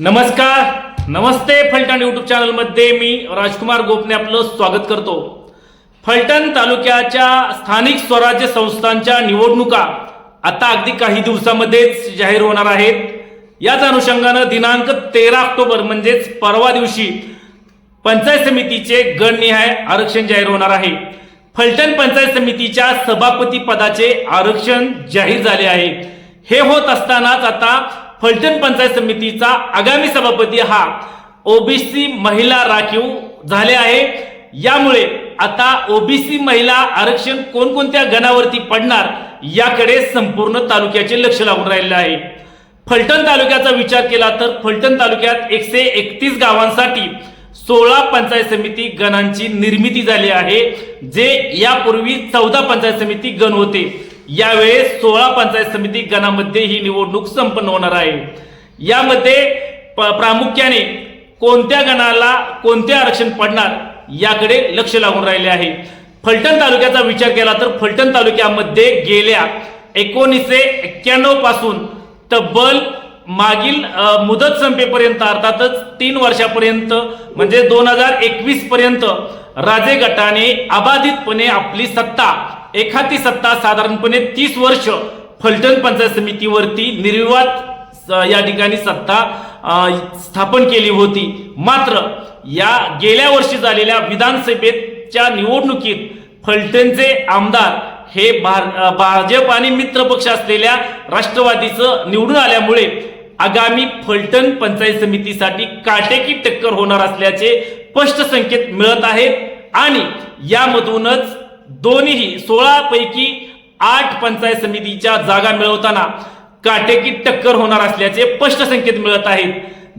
नमस्कार. नमस्ते फलटण यूट्यूब चॅनलमध्ये मी राजकुमार गोपने आपलं स्वागत करतो. फलटण तालुक्याच्या स्थानिक स्वराज्य संस्थांच्या निवडणुका आता अगदी काही दिवसामध्येच जाहीर होणार आहेत. याच अनुषंगानं दिनांक तेरा ऑक्टोबर म्हणजेच परवा दिवशी पंचायत समितीचे गणनिहाय आरक्षण जाहीर होणार आहे. फलटण पंचायत समितीच्या सभापती पदाचे आरक्षण जाहीर झाले आहे. हे होत असतानाच आता फलटण पंचायत समितीचा आगामी सभापती हा ओबीसी महिला राखीव झाले आहे. यामुळे आता ओबीसी महिला आरक्षण कोणकोणत्या गणावरती पडणार याकडे संपूर्ण तालुक्याचे लक्ष लागून राहिले आहे. फलटण तालुक्याचा विचार केला तर फलटण तालुक्यात एकशे एकतीस गावांसाठी सोळा पंचायत समिती गणांची निर्मिती झाली आहे जे यापूर्वी चौदा पंचायत समिती गण होते. यावेळेस सोळा पंचायत समिती गणामध्ये ही निवडणूक संपन्न होणार आहे. यामध्ये प- प्रामुख्याने कोणत्या गणाला कोणते आरक्षण पडणार याकडे लक्ष लागून राहिले आहे. फलटण तालुक्याचा विचार केला तर फलटण तालुक्यामध्ये गेल्या एकोणीसशे एक्क्याण्णवपासून तब्बल मागील मुदत संपेपर्यंत अर्थातच तीन वर्षापर्यंत म्हणजे दोन हजार एकवीस पर्यंत राजे गटाने अबाधितपणे आपली सत्ता एखादी सत्ता साधारणपणे तीस वर्ष फलटण पंचायत समितीवरती निर्विवाद या ठिकाणी सत्ता स्थापन केली होती. मात्र या गेल्या वर्षी झालेल्या विधानसभेच्या निवडणुकीत फलटणचे आमदार हे भार- भाजप आणि मित्रपक्ष असलेल्या राष्ट्रवादीचं निवडून आल्यामुळे आगामी फलटण पंचायत समितीसाठी काटेकी टक्कर होणार असल्याचे स्पष्ट संकेत मिळत आहेत आणि यामधूनच दोन्ही सोळा पैकी आठ पंचायत समितीच्या जागा मिळवताना काटेकी टक्कर होणार असल्याचे स्पष्ट संकेत मिळत आहेत.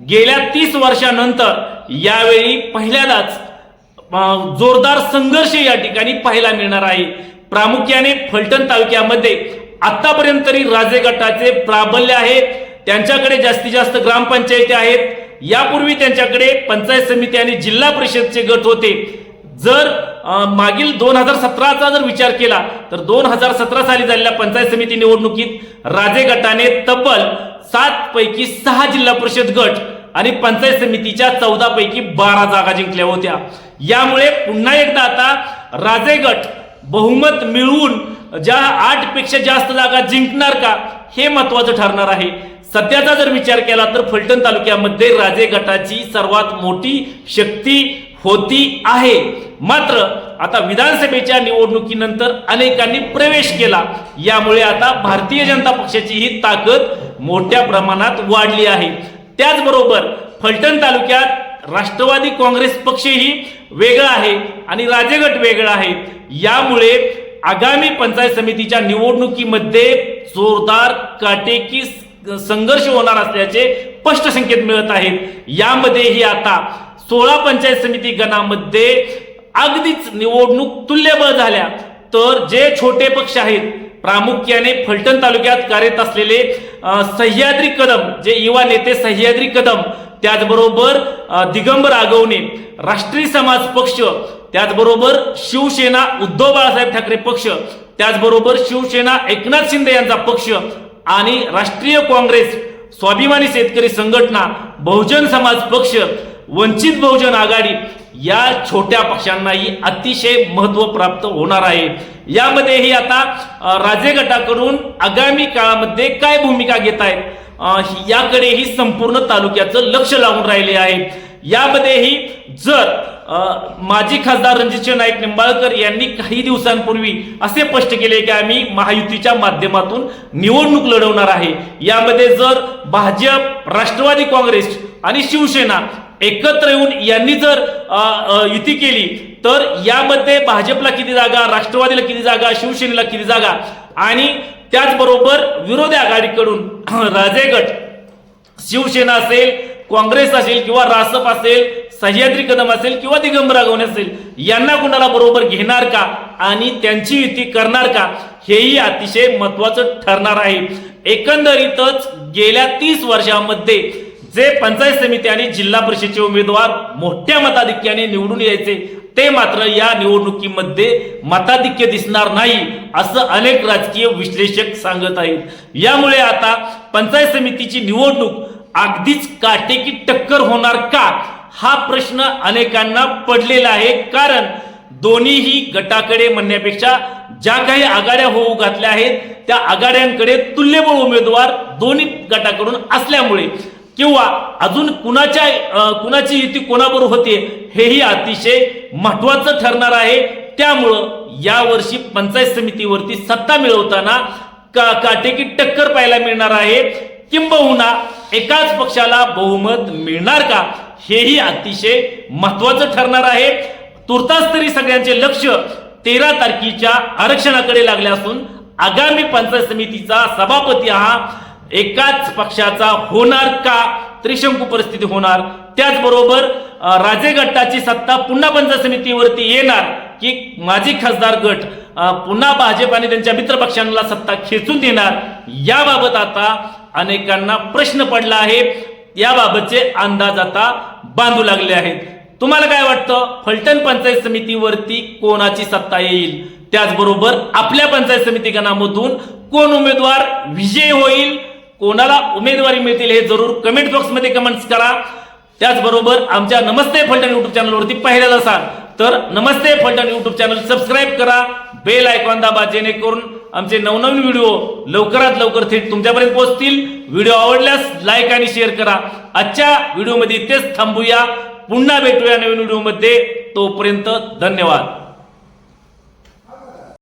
गेल्या तीस वर्षानंतर यावेळी पहिल्यांदाच जोरदार संघर्ष या ठिकाणी पाहायला मिळणार आहे. प्रामुख्याने फलटण तालुक्यामध्ये आतापर्यंत तरी राजे गटाचे प्राबल्य आहे. त्यांच्याकडे जास्तीत जास्त ग्रामपंचायती आहेत. यापूर्वी त्यांच्याकडे पंचायत समिती आणि जिल्हा परिषदचे गट होते. जर मागील दोन हजार सतराचा जर विचार केला तर दोन हजार सतरा साली झालेल्या पंचायत समिती निवडणुकीत राजे गटाने तब्बल सात पैकी सहा जिल्हा परिषद गट आणि पंचायत समितीच्या चौदा पैकी बारा जागा जिंकल्या होत्या. यामुळे पुन्हा एकदा आता राजे गट बहुमत मिळवून ज्या आठपेक्षा जास्त जागा जिंकणार का हे महत्वाचं ठरणार आहे. सध्याचा जर विचार केला तर फलटण तालुक्यामध्ये राजे गटाची सर्वात मोठी शक्ती होती आहे. मात्र आता विधानसभेच्या निवडणुकीनंतर अनेकांनी प्रवेश केला. यामुळे आता भारतीय जनता पक्षाची ही ताकद मोठ्या प्रमाणात वाढली आहे. त्याचबरोबर फलटण तालुक्यात राष्ट्रवादी काँग्रेस पक्षही वेगळा आहे आणि राजगट वेगळा आहे. यामुळे आगामी पंचायत समितीच्या निवडणुकीमध्ये जोरदार काटेकी संघर्ष होणार असल्याचे स्पष्ट संकेत मिळत आहेत. यामध्येही आता सोळा पंचायत समिती गणामध्ये अगदीच निवडणूक तुल्यबळ झाल्या. तर जे छोटे पक्ष आहेत प्रामुख्याने फलटण तालुक्यात कार्यरत असलेले सह्याद्री कदम जे युवा नेते सह्याद्री कदम त्याचबरोबर दिगंबर आगवणे राष्ट्रीय समाज पक्ष त्याचबरोबर शिवसेना उद्धव बाळासाहेब ठाकरे पक्ष त्याचबरोबर शिवसेना एकनाथ शिंदे यांचा पक्ष आणि राष्ट्रीय काँग्रेस स्वाभिमानी शेतकरी संघटना बहुजन समाज पक्ष वंचित बहुजन आघाडी या छोट्या पक्षांनाही अतिशय महत्त्व प्राप्त होणार आहे. यामध्येही आता राजे गटाकडून आगामी काळामध्ये काय भूमिका घेत आहेत याकडेही संपूर्ण तालुक्याचं लक्ष लागून राहिले आहे. यामध्येही जर माजी खासदार रणजितसिंह नाईक निंबाळकर यांनी काही दिवसांपूर्वी असे स्पष्ट केले की आम्ही महायुतीच्या माध्यमातून निवडणूक लढवणार आहे. यामध्ये जर भाजप राष्ट्रवादी काँग्रेस आणि शिवसेना एकत्र येऊन यांनी जर युती केली तर यामध्ये भाजपला किती जागा राष्ट्रवादीला किती जागा शिवसेनेला किती जागा? आणि त्याचबरोबर विरोधी आघाडीकडून राजे गट शिवसेना असेल काँग्रेस असेल किंवा रासप असेल सह्याद्री कदम असेल किंवा दिगंबर आगवणे असेल यांना कुणाला बरोबर घेणार का? आणि त्यांची युती करणार का? हेही अतिशय महत्वाचं ठरणार आहे. एकंदरीतच गेल्या तीस वर्षामध्ये जे पंचायत समिती आणि जिल्हा परिषदेचे उमेदवार मोठ्या मताधिक्याने निवडून यायचे ते मात्र या निवडणुकीमध्ये मताधिक्य दिसणार नाही असं अनेक राजकीय विश्लेषक सांगत आहेत. यामुळे आता पंचायत समितीची निवडणूक अगदीच काटेकी टक्कर होणार का? हा प्रश्न अनेकांना पडलेला आहे. कारण दोन्हीही गटाकडे म्हणण्यापेक्षा ज्या काही आघाड्या होऊ घातल्या आहेत त्या आघाड्यांकडे तुल्यबळ उमेदवार दोन्ही गटाकडून असल्यामुळे किंवा अजून कुणाच्या कुणाची युती कोणाबरोबर होते हेही अतिशय महत्वाचं ठरणार आहे. त्यामुळं यावर्षी पंचायत समितीवरती सत्ता मिळवताना का काटेकी टक्कर पाहायला मिळणार आहे. किंबहुना एकाच पक्षाला बहुमत मिळणार का हेही अतिशय महत्वाचं ठरणार आहे. तुर्तास तरी सगळ्यांचे लक्ष तेरा तारखेच्या आरक्षणाकडे लागले असून आगामी पंचायत समितीचा सभापती हा एकाच पक्षाचा होणार का? त्रिशंकू परिस्थिती होणार. त्याचबरोबर राजे गटाची सत्ता पुन्हा पंचायत समितीवरती येणार की माजी खासदार गट पुन्हा भाजप आणि त्यांच्या मित्रपक्षांना सत्ता खेचून देणार? याबाबत आता अनेकांना प्रश्न पडला आहे. याबाबतचे अंदाज आता बांधू लागले आहेत. तुम्हाला काय वाटतं? फलटण पंचायत समितीवरती कोणाची सत्ता येईल? त्याचबरोबर आपल्या पंचायत समिती गणामधून कोण उमेदवार विजय होईल? कोणाला उमेदवारी मिळतील हे जरूर कमेंट बॉक्समध्ये कमेंट्स करा. त्याचबरोबर आमच्या नमस्ते फलटण युट्यूब चॅनलवरती पहिल्याच असाल तर नमस्ते फलटण युट्यूब चॅनल सबस्क्राईब करा. बेल आयकॉन दाबा जेणेकरून आमचे नवनवीन व्हिडिओ लवकरात लवकर थेट तुमच्यापर्यंत पोहोचतील. व्हिडिओ आवडल्यास लाईक आणि शेअर करा. आजच्या व्हिडिओमध्ये इथेच थांबूया. पुन्हा भेटूया नवीन व्हिडिओमध्ये तोपर्यंत धन्यवाद.